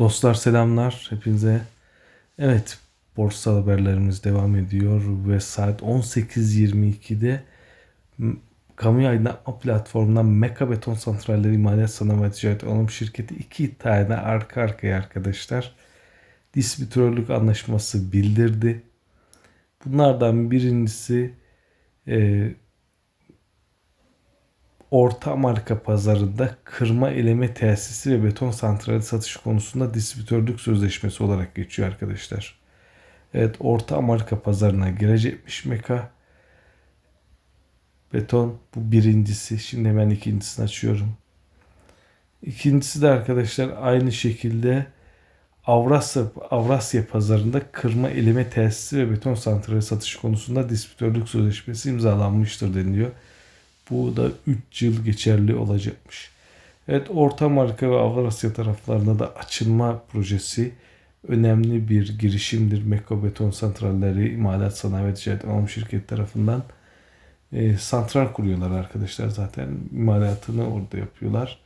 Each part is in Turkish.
Dostlar selamlar hepinize. Evet borsa haberlerimiz devam ediyor ve saat 18.22'de m- kamu aydınlatma platformundan Meka Beton Santralleri İmalat Sanayi ve Ticaret Anonim Şirketi iki tane arka arkaya arkadaşlar distribütörlük anlaşması bildirdi. Bunlardan birincisi e, orta marka pazarında kırma eleme tesisi ve beton santrali satış konusunda distribütörlük sözleşmesi olarak geçiyor arkadaşlar. Evet orta marka pazarına girecekmiş Meka. Beton bu birincisi. Şimdi hemen ikincisini açıyorum. İkincisi de arkadaşlar aynı şekilde Avrasya, Avrasya pazarında kırma eleme tesisi ve beton santrali satış konusunda distribütörlük sözleşmesi imzalanmıştır deniliyor. Bu da 3 yıl geçerli olacakmış. Evet orta marka ve Avrasya taraflarında da açılma projesi önemli bir girişimdir. Meko Beton Santralleri İmalat Sanayi ve Ticaret Anonim Şirketi tarafından e, santral kuruyorlar arkadaşlar zaten. imalatını orada yapıyorlar.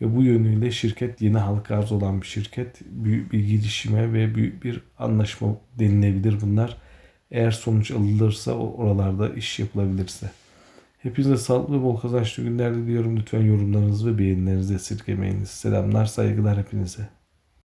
Ve bu yönüyle şirket yeni halka arz olan bir şirket. Büyük bir girişime ve büyük bir anlaşma denilebilir bunlar. Eğer sonuç alınırsa oralarda iş yapılabilirse. Hepinize sağlıklı ve bol kazançlı günler diliyorum. Lütfen yorumlarınızı ve beğenilerinizi esirgemeyiniz. Selamlar, saygılar hepinize.